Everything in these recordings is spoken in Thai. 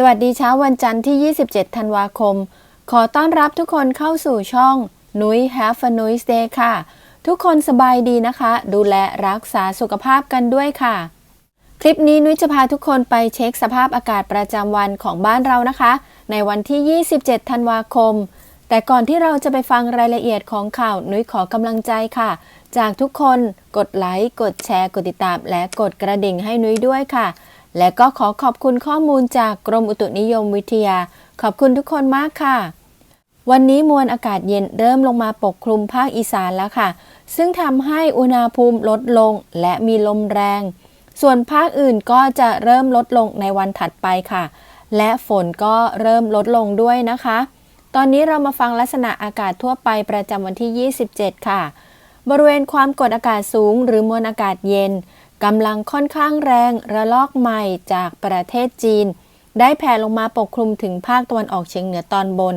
สวัสดีเช้าวันจันทร์ที่ 27 ธันวาคม ขอต้อนรับทุกคนเข้าสู่ช่องนุ้ย Have a Nice Day ค่ะ ทุกคนสบายดีนะคะ ดูแลรักษาสุขภาพกันด้วยค่ะ คลิปนี้นุ้ยจะพาทุกคนไปเช็คสภาพอากาศประจำวันของบ้านเรานะคะ ในวันที่ 27 ธันวาคม แต่ก่อนที่เราจะไปฟังรายละเอียดของข่าวนุ้ยขอกำลังใจค่ะ จากทุกคนกดไลค์กดแชร์ กดติดตาม และกดกระดิ่งให้นุ้ยด้วยค่ะ และก็ขอขอบคุณข้อมูลจากกรมอุตุนิยมวิทยา ขอบคุณทุกคนมากค่ะ วันนี้มวลอากาศเย็นเริ่มลงมาปกคลุมภาคอีสานแล้วค่ะ ซึ่งทำให้อุณหภูมิลดลงและมีลมแรง ส่วนภาคอื่นก็จะเริ่มลดลงในวันถัดไปค่ะ และฝนก็เริ่มลดลงด้วยนะคะ ตอนนี้เรามาฟังลักษณะอากาศทั่วไปประจำวันที่ 27 ค่ะ บริเวณความกดอากาศสูง หรือมวลอากาศเย็น กำลังค่อนข้างแรงระลอกใหม่จากประเทศจีน ได้แผ่ลงมาปกคลุมถึงภาคตะวันออกเฉียงเหนือตอนบน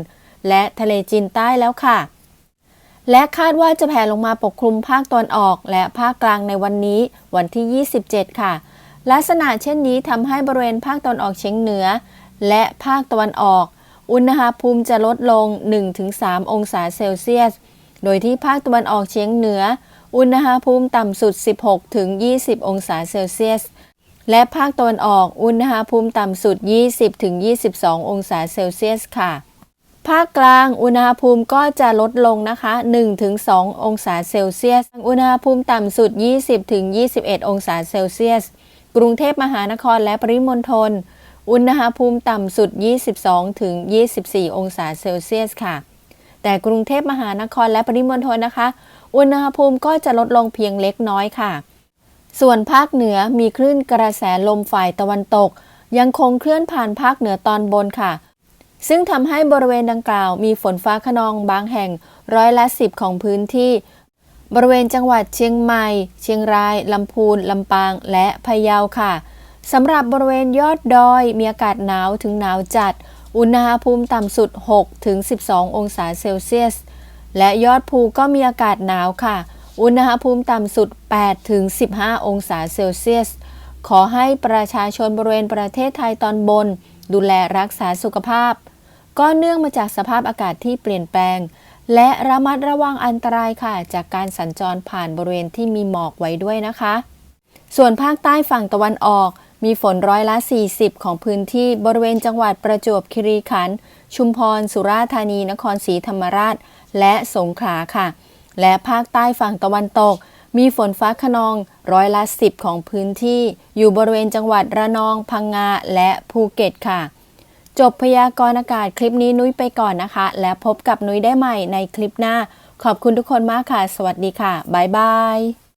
และทะเลจีนใต้แล้วค่ะ และคาดว่าจะแผ่ลงมาปกคลุมภาคตะวันออก และภาคกลางในวันนี้ วันที่ 27 ค่ะ ลักษณะเช่นนี้ทำให้บริเวณภาคตะวันออกเฉียงเหนือ และภาคตะวันออก อุณหภูมิจะลดลง 1-3 องศาเซลเซียส โดยที่ภาคตะวันออกเฉียงเหนือ อุณหภูมิต่ำสุด 16-20 องศาเซลเซียส และภาคตะวันออก อุณหภูมิต่ำสุด 20-22 องศาเซลเซียสค่ะ ภาคกลาง อุณหภูมิก็จะลดลงนะคะ1-2องศาเซลเซียส อุณหภูมิต่ำสุด 20-21 องศาเซลเซียส กรุงเทพมหานครและปริมณฑล อุณหภูมิต่ำสุด 22-24 องศาเซลเซียสค่ะ แต่กรุงเทพมหานครและปริมณฑลนะคะ อุณหภูมิก็จะลดลงเพียงเล็กน้อยค่ะ ส่วนภาคเหนือมีคลื่นกระแสลมฝ่ายตะวันตก ยังคงเคลื่อนผ่านภาคเหนือตอนบนค่ะ ซึ่งทำให้บริเวณดังกล่าว มีฝนฟ้าขนองบางแห่งร้อยละสิบของพื้นที่ บริเวณจังหวัดเชียงใหม่ เชียงราย ลำพูน ลำปาง และพะเยาค่ะสำหรับบริเวณยอดดอยมีอากาศหนาวถึงหนาวจัด อุณหภูมิต่ำสุด 6 ถึง 12 องศาเซลเซียส และยอดภูก็มีอากาศหนาวค่ะ อุณหภูมิต่ำสุด 8 ถึง 15 องศาเซลเซียส ขอให้ประชาชนบริเวณประเทศไทยตอนบน ดูแลรักษาสุขภาพ ก็เนื่องมาจากสภาพอากาศที่เปลี่ยนแปลง และระมัดระวังอันตรายค่ะ จากการสัญจรผ่านบริเวณที่มีหมอกไว้ด้วยนะคะ ส่วนภาคใต้ฝั่งตะวันออก มีฝนร้อยละ 40 ของพื้นที่บริเวณจังหวัดประจวบคีรีขันธ์ชุมพร สุราษฎร์ธานี นครศรีธรรมราช และสงขลาค่ะ และภาคใต้ฝั่งตะวันตก มีฝนฟ้าขนองร้อยละ 10 ของพื้นที่ อยู่บริเวณจังหวัดระนอง พังงา และภูเก็ตค่ะ จบพยากรณ์อากาศคลิปนี้นุ้ยไปก่อนนะคะ และพบกับนุ้ยได้ใหม่ในคลิปหน้า ขอบคุณทุกคนมากค่ะ สวัสดีค่ะ บ๊ายบาย